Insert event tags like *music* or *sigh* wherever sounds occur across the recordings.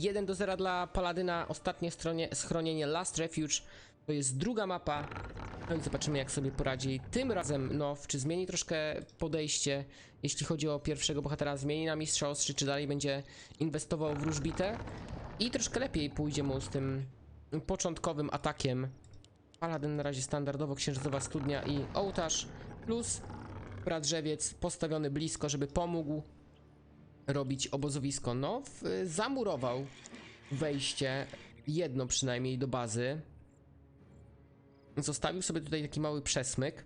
1 do 0 dla Paladyna. Ostatnie stronie, schronienie Last Refuge. To jest druga mapa. No i zobaczymy jak sobie poradzi. Tym razem Now, czy zmieni troszkę podejście, jeśli chodzi o pierwszego bohatera. Zmieni na mistrzostw, czy dalej będzie inwestował w wróżbitę. I troszkę lepiej pójdzie mu z tym początkowym atakiem. Paladyn na razie standardowo, księżycowa studnia i ołtarz. Plus Bradrzewiec postawiony blisko, żeby pomógł robić obozowisko. No, w, zamurował wejście, jedno przynajmniej do bazy. Zostawił sobie tutaj taki mały przesmyk.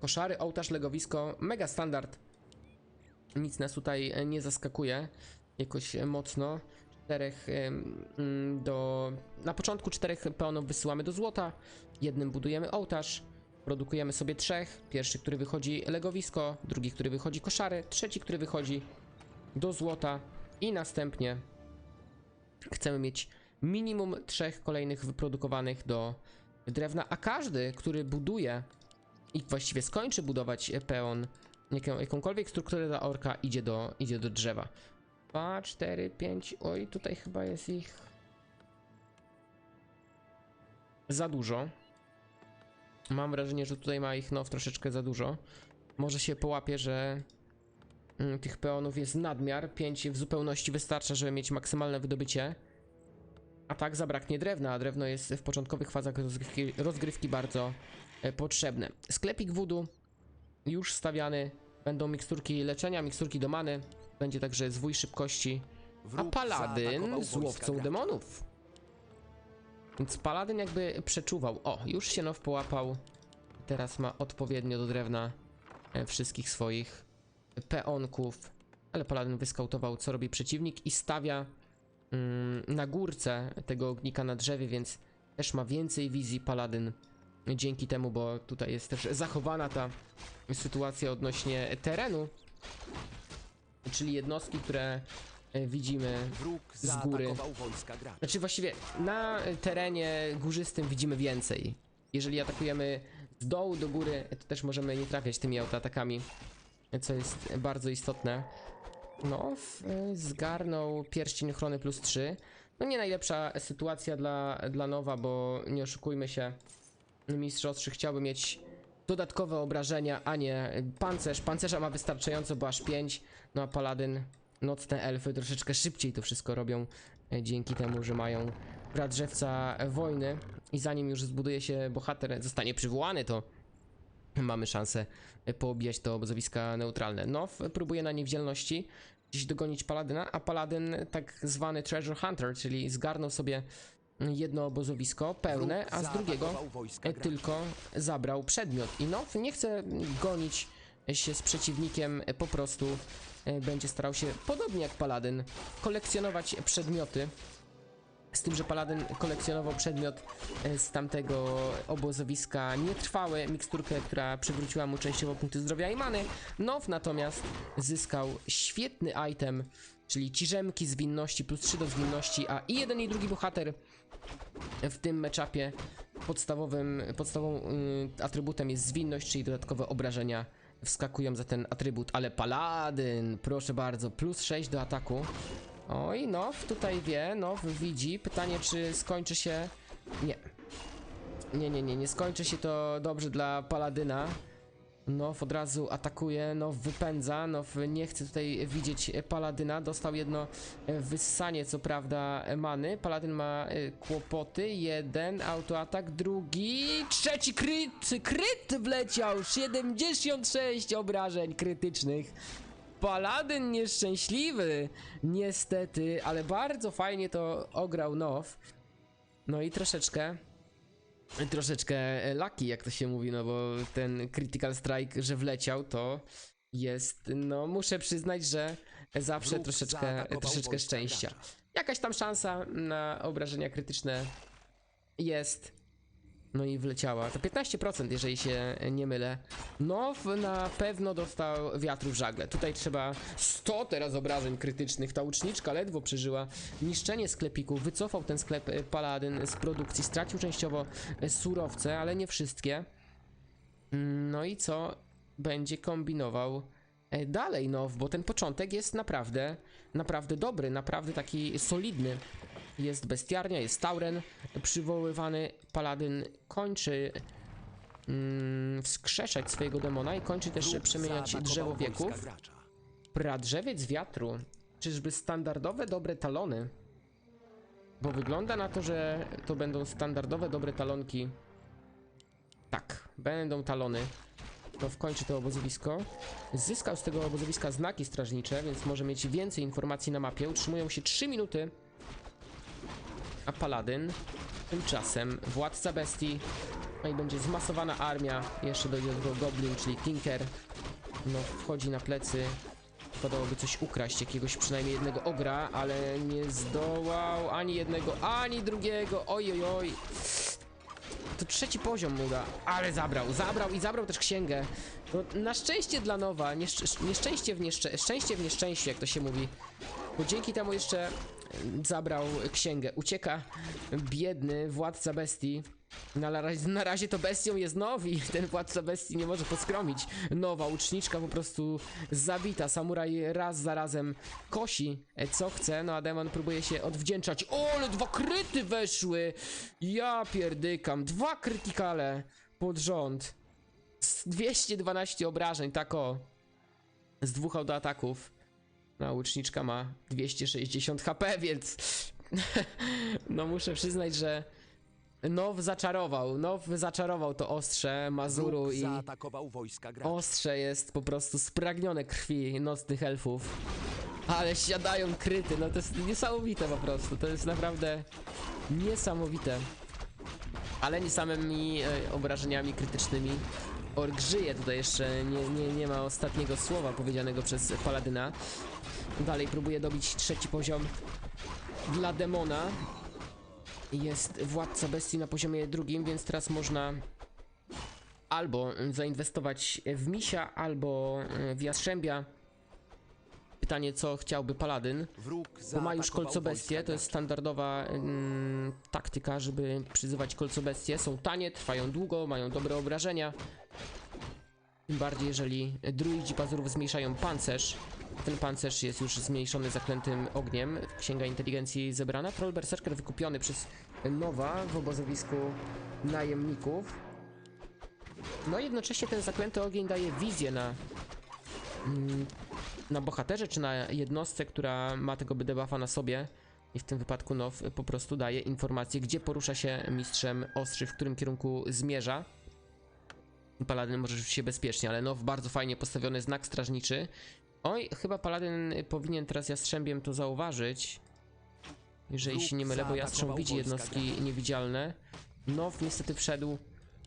Koszary, ołtarz, legowisko, mega standard. Nic nas tutaj nie zaskakuje jakoś mocno. Czterech mm, do... Na początku czterech peonów wysyłamy do złota. Jednym budujemy ołtarz. Produkujemy sobie trzech. Pierwszy, który wychodzi legowisko, drugi, który wychodzi koszary, trzeci, który wychodzi do złota i następnie chcemy mieć minimum trzech kolejnych wyprodukowanych do drewna, a każdy, który buduje i właściwie skończy budować peon, jaką, jakąkolwiek strukturę dla orka, idzie do, idzie do drzewa. 2, 4, 5, oj, tutaj chyba jest ich za dużo. Mam wrażenie, że tutaj ma ich no troszeczkę za dużo. Może się połapie, że tych peonów jest nadmiar. 5 w zupełności wystarcza, żeby mieć maksymalne wydobycie. A tak zabraknie drewna, a drewno jest w początkowych fazach rozgrywki, rozgrywki bardzo e, potrzebne. Sklepik voodoo już stawiany. Będą miksturki leczenia, miksturki do many. Będzie także zwój szybkości. A paladyn z łowcą demonów. Więc paladyn jakby przeczuwał. O, już się now połapał. Teraz ma odpowiednio do drewna e, wszystkich swoich peonków. Ale paladyn wyskautował, co robi przeciwnik i stawia mm, na górce tego ognika na drzewie, więc też ma więcej wizji paladyn dzięki temu, bo tutaj jest też zachowana ta sytuacja odnośnie terenu, czyli jednostki, które e, widzimy z góry. znaczy właściwie na terenie górzystym widzimy więcej. Jeżeli atakujemy z dołu do góry, to też możemy nie trafiać tymi autoatakami, co jest bardzo istotne. No, w- zgarnął pierścień ochrony plus 3. No nie najlepsza sytuacja dla, dla Nowa, bo nie oszukujmy się, mistrz ostrzy chciałby mieć dodatkowe obrażenia, a nie pancerz. Pancerza ma wystarczająco, bo aż 5, no a paladyn, nocne elfy troszeczkę szybciej to wszystko robią, e, dzięki temu, że mają drzewca wojny i zanim już zbuduje się bohater, zostanie przywołany, to *clears throat* mamy szansę e, poobijać to obozowiska neutralne. Now próbuje na niewidzialności gdzieś dogonić Paladyna, a Paladyn tak zwany Treasure Hunter, czyli zgarnął sobie jedno obozowisko pełne, a z drugiego e, tylko zabrał przedmiot. I Now nie chce gonić się z przeciwnikiem, e, po prostu będzie starał się, podobnie jak Paladyn, kolekcjonować przedmioty. Z tym, że Paladyn kolekcjonował przedmiot e, z tamtego obozowiska nietrwały, miksturkę, która przywróciła mu częściowo punkty zdrowia i many. Now natomiast zyskał świetny item, czyli ciżemki zwinności plus 3 do zwinności, a i jeden i drugi bohater w tym meczapie podstawowym, podstawowym atrybutem jest zwinność, czyli dodatkowe obrażenia wskakują za ten atrybut, ale Paladyn, proszę bardzo, plus 6 do ataku. Oj, Now tutaj wie, Now widzi. Pytanie, czy skończy się... Nie. Nie, nie, nie, nie skończy się to dobrze dla Paladyna. Now od razu atakuje, Now wypędza, Now nie chce tutaj widzieć Paladyna. Dostał jedno wyssanie, co prawda, many. Paladyn ma e, kłopoty. Jeden autoatak, drugi, trzeci kryt, kryt wleciał. 76 obrażeń krytycznych. Paladyn nieszczęśliwy, niestety, ale bardzo fajnie to ograł Now. No i troszeczkę, troszeczkę e, lucky, jak to się mówi, no bo ten critical strike, że wleciał, to jest, no muszę przyznać, że zawsze Wróg troszeczkę, troszeczkę szczęścia. Jakaś tam szansa na obrażenia krytyczne jest. No i wleciała. To 15%, jeżeli się nie mylę. No, na pewno dostał wiatru w żagle. Tutaj trzeba 100 teraz obrażeń krytycznych. Ta łuczniczka ledwo przeżyła niszczenie sklepiku. Wycofał ten sklep e, Paladyn z produkcji. Stracił częściowo e, surowce, ale nie wszystkie. Mm, No i co będzie kombinował e, dalej, no, bo ten początek jest naprawdę, naprawdę dobry, naprawdę taki solidny. Jest bestiarnia, jest Tauren przywoływany, Paladyn kończy mm, wskrzeszać swojego demona i kończy też przemieniać drzewo wieków. Pradrzewiec wiatru. Czyżby standardowe dobre talony? Bo wygląda na to, że to będą standardowe dobre talonki. Tak, będą talony. No wkończy to obozowisko. Zyskał z tego obozowiska znaki strażnicze, więc może mieć więcej informacji na mapie. Utrzymują się 3 minuty. A Paladyn tymczasem władca bestii. No i będzie zmasowana armia. Jeszcze dojdzie do tego Goblin, czyli Tinker. No, wchodzi na plecy. Wypadałoby coś ukraść, jakiegoś przynajmniej jednego ogra, ale nie zdołał ani jednego, ani drugiego. Oj, oj, oj. To trzeci poziom mu da, ale zabrał, zabrał i zabrał też księgę. No, na szczęście dla Nowa, nieszczę nieszczęście w nieszczę szczęście w nieszczęściu, jak to się mówi. Bo dzięki temu jeszcze zabrał księgę. Ucieka biedny władca bestii. Na razie, na razie to bestią jest Nowi. *laughs* Ten władca bestii nie może poskromić. Nowa uczniczka po prostu zabita. Samuraj raz za razem kosi e, co chce. No a demon próbuje się odwdzięczać. O, ale dwa kryty weszły! Ja pierdykam. Dwa krytykale pod rząd. Z 212 obrażeń, tak o. Z dwóch autoataków. No, łuczniczka ma 260 HP, więc *laughs* no muszę przyznać, że Now zaczarował, Now zaczarował to ostrze Mazuru i ostrze jest po prostu spragnione krwi nocnych elfów. Ale siadają kryty, no to jest niesamowite po prostu, to jest naprawdę niesamowite. Ale nie samymi e, obrażeniami krytycznymi. Ork żyje, tutaj jeszcze nie, nie, nie ma ostatniego słowa powiedzianego przez Paladyna. Dalej próbuje dobić trzeci poziom dla demona. Jest władca bestii na poziomie drugim, więc teraz można albo zainwestować w misia, albo e, w jastrzębia. Pytanie, co chciałby paladyn? Bo ma już kolcobestie, to jest gracza. standardowa mm, taktyka, żeby przyzywać kolcobestie. Są tanie, trwają długo, mają dobre obrażenia. Tym bardziej, jeżeli druidzi pazurów zmniejszają pancerz. Ten pancerz jest już zmniejszony zaklętym ogniem. Księga inteligencji zebrana. Troll Berserker wykupiony przez Nowa w obozowisku najemników. No i jednocześnie ten zaklęty ogień daje wizję na mm, na bohaterze czy na jednostce, która ma tego debuffa na sobie. I w tym wypadku Now po prostu daje informację, gdzie porusza się mistrzem ostrzy, w którym kierunku zmierza. Paladyn może czuć się bezpiecznie, ale Now bardzo fajnie postawiony znak strażniczy. Oj, chyba Paladyn powinien teraz Jastrzębiem to zauważyć. Jeżeli się nie mylę, bo Jastrząb widzi jednostki niewidzialne. Now niestety wszedł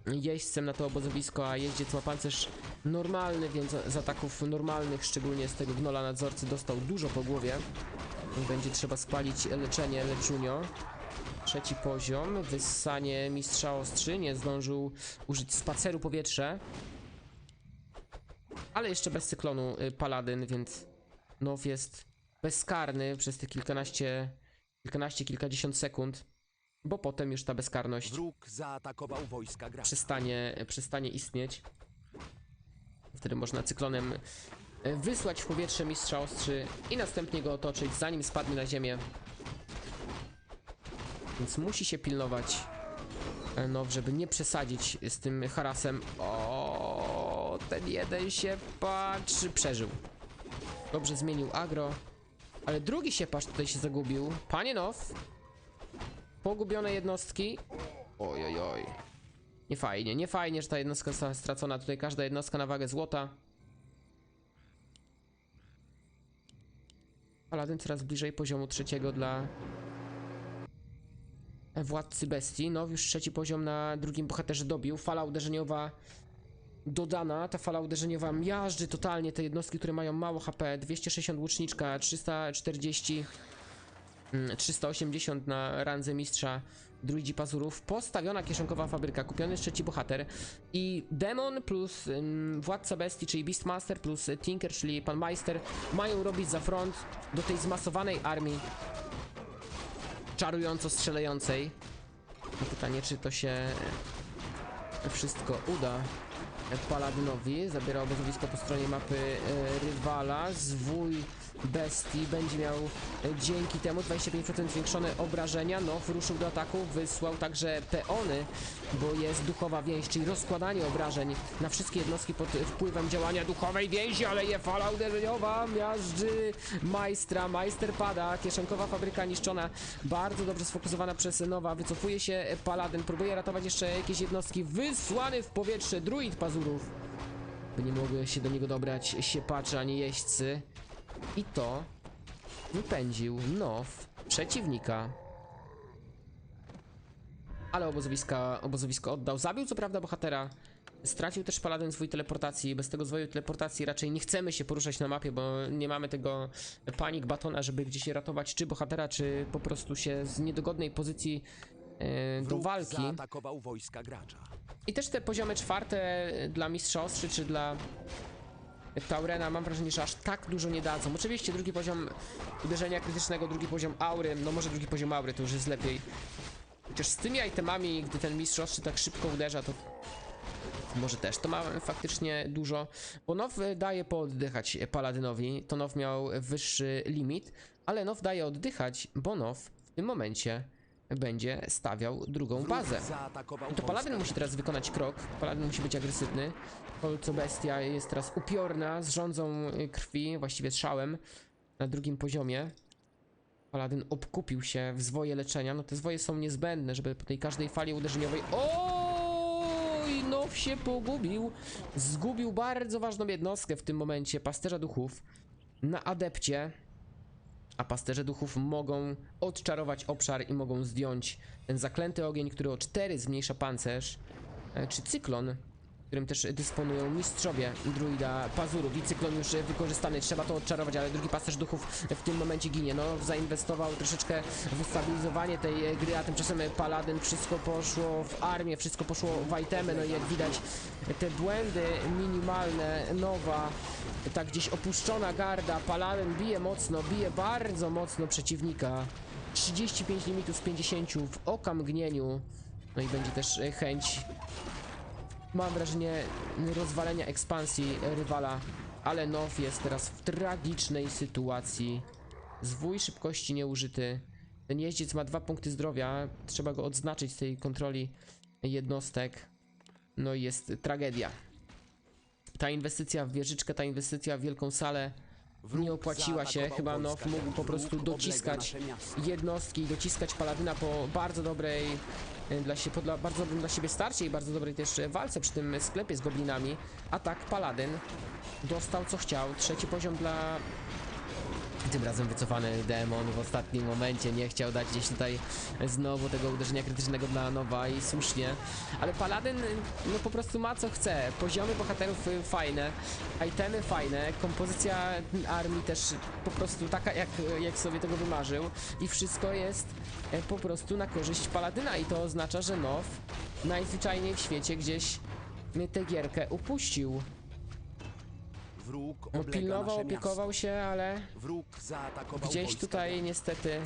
jeźdźcem na to obozowisko, a jeździec ma pancerz normalny, więc z ataków normalnych, szczególnie z tego gnola nadzorcy, dostał dużo po głowie. Będzie trzeba spalić leczenie Leczunio. Trzeci poziom, wyssanie mistrza ostrzy, nie zdążył użyć spaceru powietrze. Ale jeszcze bez cyklonu y, paladyn, więc Now jest bezkarny przez te kilkanaście, kilkanaście, kilkadziesiąt sekund, bo potem już ta bezkarność Wróg zaatakował wojska gracza. przestanie, przestanie istnieć. Wtedy można cyklonem e, wysłać w powietrze mistrza ostrzy i następnie go otoczyć, zanim spadnie na ziemię. Więc musi się pilnować, e, no, żeby nie przesadzić z tym harasem. O, ten jeden się patrzy, przeżył. Dobrze zmienił agro, ale drugi się patrz tutaj się zagubił. Panie Now, pogubione jednostki. Oj, oj, oj. Nie fajnie, nie fajnie, że ta jednostka została stracona. Tutaj każda jednostka na wagę złota. Paladyn coraz bliżej poziomu trzeciego dla władcy bestii. No, już trzeci poziom na drugim bohaterze dobił. Fala uderzeniowa dodana. Ta fala uderzeniowa miażdży totalnie te jednostki, które mają mało HP. 260 łuczniczka, 340 Mm, 380 na randze mistrza druidzi pazurów, postawiona kieszonkowa fabryka, kupiony trzeci bohater i demon plus ym, władca bestii, czyli Beastmaster plus Tinker, czyli pan Meister mają robić za front do tej zmasowanej armii czarująco strzelającej. Pytanie, czy to się wszystko uda Paladynowi. Zabiera obozowisko po stronie mapy e, rywala. Zwój bestii będzie miał e, dzięki temu 25% zwiększone obrażenia. No, ruszył do ataku, wysłał także peony, bo jest duchowa więź, czyli rozkładanie obrażeń na wszystkie jednostki pod wpływem działania duchowej więzi, ale je fala uderzeniowa, miażdży majstra, majster pada, kieszonkowa fabryka niszczona, bardzo dobrze sfokusowana przez Nowa, wycofuje się Paladyn, próbuje ratować jeszcze jakieś jednostki, wysłany w powietrze druid pazurów, by nie mogły się do niego dobrać siepacze ani jeźdźcy i to wypędził Now przeciwnika. Ale obozowiska, obozowisko oddał. Zabił co prawda bohatera. Stracił też paladyn swój teleportacji. Bez tego zwoju teleportacji raczej nie chcemy się poruszać na mapie, bo nie mamy tego panik batona, żeby gdzieś ratować czy bohatera, czy po prostu się z niedogodnej pozycji do Wróg walki. zaatakował wojska gracza. I też te poziomy czwarte dla mistrza ostrzy, czy dla Taurena mam wrażenie, że aż tak dużo nie dadzą. Oczywiście drugi poziom uderzenia krytycznego, drugi poziom aury, no może drugi poziom aury to już jest lepiej. Chociaż z tymi itemami, gdy ten mistrz ostrzy tak szybko uderza, to może też to ma faktycznie dużo. Bo Now daje pooddychać Paladynowi, to Now miał wyższy limit, ale Now daje oddychać, bo Now w tym momencie będzie stawiał drugą bazę. zaatakował No to Paladyn musi teraz wykonać krok. Paladyn musi być agresywny. Co bestia jest teraz upiorna, z rządzą y, krwi, właściwie strzałem na drugim poziomie. Paladyn obkupił się w zwoje leczenia. No te zwoje są niezbędne, żeby po tej każdej fali uderzeniowej. Oj, Now się pogubił. Zgubił bardzo ważną jednostkę w tym momencie. Pasterza duchów na adepcie. A pasterze duchów mogą odczarować obszar i mogą zdjąć ten zaklęty ogień, który o 4 zmniejsza pancerz, e, czy cyklon, którym też dysponują mistrzowie druida pazurów. I cyklon już wykorzystany, trzeba to odczarować, ale drugi pasterz duchów w tym momencie ginie. No, zainwestował troszeczkę w stabilizowanie tej gry, a tymczasem paladyn wszystko poszło w armię, wszystko poszło w itemy, no i jak widać te błędy minimalne, nowa, tak gdzieś opuszczona garda, paladyn bije mocno, bije bardzo mocno przeciwnika. 35 limitów z 50 w oka mgnieniu. No i będzie też e, chęć, mam wrażenie, rozwalenia ekspansji rywala. Ale Now jest teraz w tragicznej sytuacji. Zwój szybkości nieużyty. Ten jeździec ma dwa punkty zdrowia. Trzeba go odznaczyć z tej kontroli jednostek. No i jest tragedia. Ta inwestycja w wieżyczkę, ta inwestycja w wielką salę nie opłaciła się. Chyba Now mógł po prostu dociskać jednostki i dociskać Paladyna po bardzo dobrej e, dla się, po dla, bardzo dobrym dla siebie starcie i bardzo dobrej też e, walce przy tym sklepie z goblinami. Atak Paladyn dostał co chciał. Trzeci poziom dla tym razem wycofany demon w ostatnim momencie nie chciał dać gdzieś tutaj znowu tego uderzenia krytycznego dla Nowa i słusznie. Ale Paladyn no po prostu ma co chce. Poziomy bohaterów y, fajne, itemy fajne, kompozycja armii też po prostu taka jak, jak sobie tego wymarzył i wszystko jest e, po prostu na korzyść Paladyna i to oznacza, że Now najzwyczajniej w świecie gdzieś tę gierkę upuścił. Wróg No, oblega pilnował, nasze miasto. opiekował się, ale Wróg zaatakował Gdzieś wojska tutaj niestety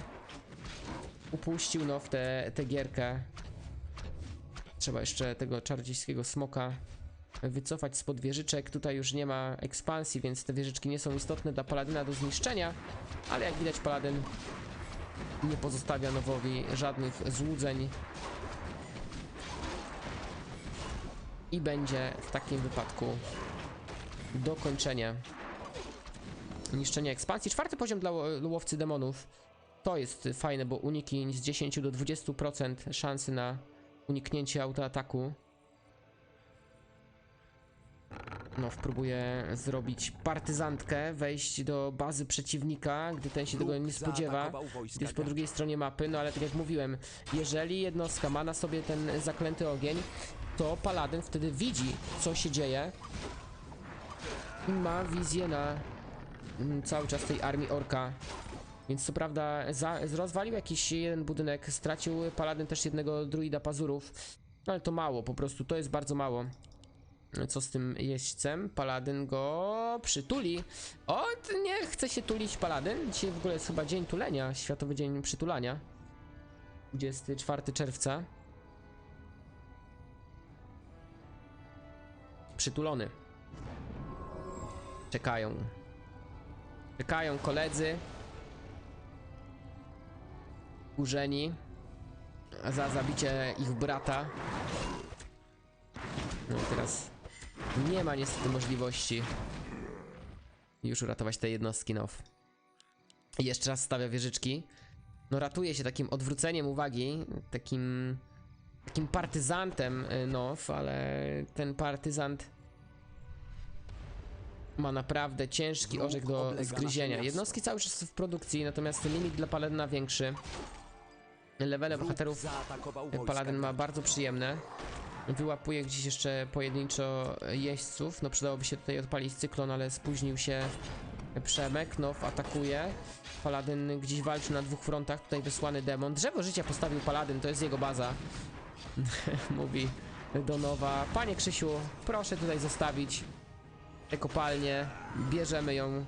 upuścił no w tę gierkę. Trzeba jeszcze tego czarodziejskiego smoka wycofać spod wieżyczek. Tutaj już nie ma ekspansji, więc te wieżyczki nie są istotne dla Paladyna do zniszczenia. Ale jak widać Paladyn nie pozostawia Nowowi żadnych złudzeń. I będzie w takim wypadku dokończenie niszczenia ekspansji. Czwarty poziom dla ło- łowcy demonów. To jest fajne, bo uniki z 10 do 20% szansy na uniknięcie autoataku. No, próbuje zrobić partyzantkę, wejść do bazy przeciwnika, gdy ten się tego nie spodziewa. Jest po drugiej stronie mapy, no ale tak jak mówiłem, jeżeli jednostka ma na sobie ten zaklęty ogień, to paladyn wtedy widzi, co się dzieje ma wizję na mm, cały czas tej armii orka. Więc co prawda za, rozwalił jakiś jeden budynek, stracił paladyn też jednego druida pazurów, no ale to mało, po prostu to jest bardzo mało. Co z tym jeźdźcem? Paladyn go przytuli. O, nie chce się tulić paladyn. Dzisiaj w ogóle jest chyba dzień tulenia, Światowy Dzień Przytulania. 24 czerwca. przytulony. Czekają. Czekają koledzy. Kurzeni. Za zabicie ich brata. No i teraz nie ma niestety możliwości już uratować tej jednostki Now. Jeszcze raz stawia wieżyczki. No ratuje się takim odwróceniem uwagi, takim takim partyzantem y, Now, ale ten partyzant ma naprawdę ciężki orzech do zgryzienia. Jednostki cały czas są w produkcji, natomiast limit dla Paladyna większy. Levele bohaterów Paladyn ma bardzo przyjemne. Wyłapuje gdzieś jeszcze pojedynczo jeźdźców. No przydałoby się tutaj odpalić cyklon, ale spóźnił się Przemek. Now atakuje. Paladyn gdzieś walczy na dwóch frontach. Tutaj wysłany demon. Drzewo życia postawił Paladyn, to jest jego baza. *laughs* Mówi do nowa. Panie Krzysiu, proszę tutaj zostawić tę kopalnię. Bierzemy ją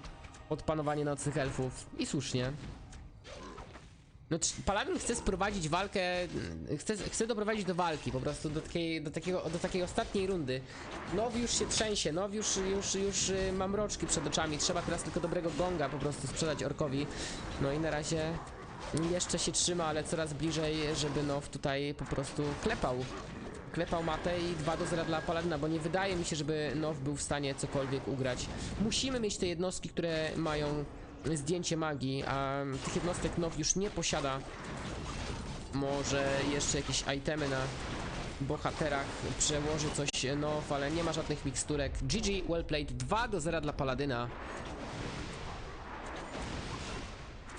pod panowanie nocnych elfów. I słusznie. No, Paladin chce sprowadzić walkę, chce, chce doprowadzić do walki, po prostu do takiej, do takiego, do takiej ostatniej rundy. Now już się trzęsie, Now już, już, już y, ma mroczki przed oczami, trzeba teraz tylko dobrego gonga po prostu sprzedać orkowi. No i na razie jeszcze się trzyma, ale coraz bliżej, żeby Now tutaj po prostu klepał. Klepał matę i 2 do 0 dla Paladyna, bo nie wydaje mi się, żeby Now był w stanie cokolwiek ugrać. Musimy mieć te jednostki, które mają zdjęcie magii, a tych jednostek Now już nie posiada. Może jeszcze jakieś itemy na bohaterach przełoży coś Now, ale nie ma żadnych miksturek. GG, well played, 2 do 0 dla Paladyna.